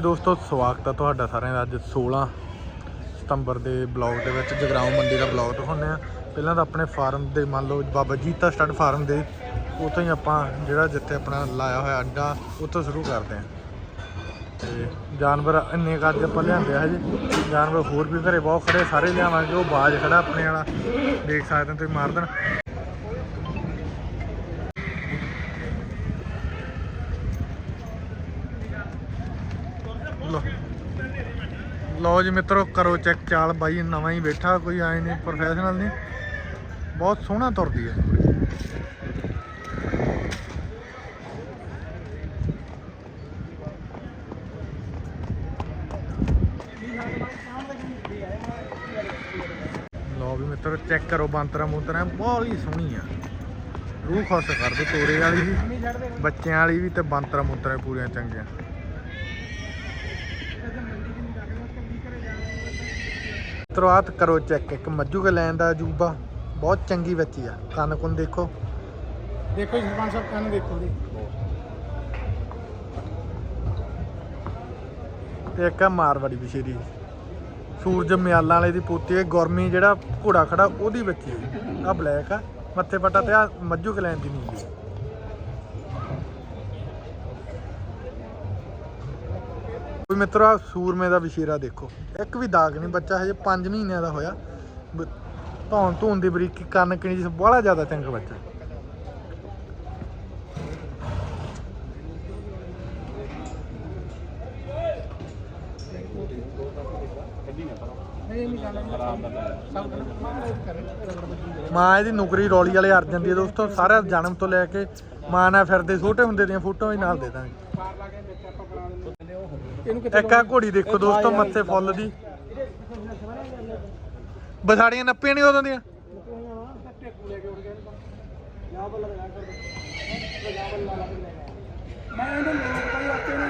ਦੋਸਤੋ, ਸਵਾਗਤ ਹੈ ਤੁਹਾਡਾ ਸਾਰਿਆਂ ਦਾ ਅੱਜ 16 ਸਤੰਬਰ ਦੇ ਬਲੌਗ ਦੇ ਵਿੱਚ ਜਗਰਾਉਂ ਮੰਡੀ ਦਾ ਬਲੌਗ ਦਿਖਾਉਂਦੇ ਆ ਪਹਿਲਾਂ ਤਾਂ ਆਪਣੇ ਫਾਰਮ ਦੇ, ਮੰਨ ਲਓ ਬਾਬਾ ਜੀਤਾ ਸਟੱਡ ਫਾਰਮ ਦੇ, ਉੱਥੋਂ ਹੀ ਆਪਾਂ ਜਿਹੜਾ ਜਿੱਥੇ ਆਪਣਾ ਲਾਇਆ ਹੋਇਆ ਅੱਡਾ, ਉੱਥੋਂ ਸ਼ੁਰੂ ਕਰਦੇ ਆ ਤੇ ਜਾਨਵਰ ਇੰਨੇ ਕੁ ਆਪਾਂ ਲਿਆਂਦੇ ਆ ਹਜੇ। ਜਾਨਵਰ ਹੋਰ ਵੀ ਘਰੇ ਬਹੁਤ ਖੜੇ, ਸਾਰੇ ਲਿਆਵਾਂਗੇ, ਉਹ ਬਾਜ ਖੜਾ ਆਪਣੇ ਵਾਲਾ, ਦੇਖ ਸਕਦੇ ਹੋ ਤੁਸੀਂ ਮਾਰ ਦੇਣ। ਲਓ ਜੀ ਮਿੱਤਰੋ, ਕਰੋ ਚੈੱਕ ਚਾਲ। ਬਾਈ ਨਵਾਂ ਹੀ ਬੈਠਾ, ਕੋਈ ਆਏ ਨਹੀਂ ਪ੍ਰੋਫੈਸ਼ਨਲ ਨਹੀਂ। ਬਹੁਤ ਸੋਹਣਾ ਤੁਰਦੀ ਹੈ ਲਓ ਵੀ ਮਿੱਤਰੋ ਚੈੱਕ ਕਰੋ ਬਾਂਤਰਾ ਮੂਤਰਾ ਬਹੁਤ ਹੀ ਸੋਹਣੀ ਆ। ਰੂਹ ਖੁਸ਼ ਕਰਦੇ ਤੋਰੇ ਵਾਲੀ ਵੀ। ਬੱਚਿਆਂ ਵਾਲੀ ਵੀ ਤੇ ਬਾਂਤਰਾ ਮੂਤਰਾ ਪੂਰੀਆਂ ਚੰਗੀਆਂ। ਤੁਰਾਤ ਕਰੋ ਚੈੱਕ ਇੱਕ ਮੱਜੂ ਕੇ ਲੈਣ ਦਾ ਅਜੂਬਾ। ਬਹੁਤ ਚੰਗੀ ਬੱਚੀ ਆ। ਕੰਨ ਕੁੰਨ ਦੇਖੋ। ਦੇਖੋ ਜੀ ਸਰਪੰਚ ਸਾਹਿਬ ਕੰਨ ਦੇਖੋ ਜੀ। ਤੇ ਇੱਕ ਆ ਮਾਰਵਾੜੀ ਵਿਸ਼ੇਰੀ ਸੂਰਜ ਮਿਆਲਾਂ ਵਾਲੇ ਦੀ ਪੋਤੀ ਹੈ ਗੁਰਮੀ ਜਿਹੜਾ ਘੋੜਾ ਖੜਾ ਉਹਦੀ ਬੱਚੀ ਆ। ਬਲੈਕ ਆ। ਮੱਥੇ ਪੱਟਾ ਤੇ ਆ ਮੱਜੂ ਕੇ ਲੈਣ ਦੀ ਨੀਲੀ ਕੋਈ ਮਿੱਤਰੋ, ਆਹ ਸੂਰਮੇ ਦਾ ਵਿਸ਼ੇਰਾ ਦੇਖੋ। ਇੱਕ ਵੀ ਦਾਗ ਨਹੀਂ ਬੱਚਾ, ਹਜੇ 5 ਮਹੀਨਿਆਂ ਦਾ ਹੋਇਆ। ਬ- ਧੌਣ ਧੂਣ ਦੀ ਬਰੀਕੀ ਕੰਨ ਕਿਣੀ ਜਿਸ ਬੜਾ ਜ਼ਿਆਦਾ ਚੰਗਾ ਬੱਚਾ। ਮਾਂ, ਇਹਦੀ ਨੌਕਰੀ ਰੌਲੀ ਵਾਲੇ ਅਰਜਨ ਦੀ ਹੈ ਦੋਸਤੋ ਸਾਰਾ ਜਨਮ ਤੋਂ ਲੈ ਕੇ ਮਾਂ ਨਾਲ ਫਿਰਦੇ ਛੋਟੇ ਹੁੰਦੇ ਦੀਆਂ ਫੋਟੋਆਂ ਵੀ ਨਾਲ ਦੇ ਦਾਂਗੇ। ਇੱਕ ਆ ਘੋੜੀ ਦੇਖੋ ਦੋਸਤੋ ਮੱਥੇ ਫੁੱਲ ਦੀ। ਬਸਾੜੀਆਂ ਨੱਪੀਆਂ ਨਹੀਂ ਉਦੋਂ ਦੀਆਂ? ਮੈਂ ਇਹਨੂੰ ਲੋਕ ਕੋਈ ਨਹੀਂ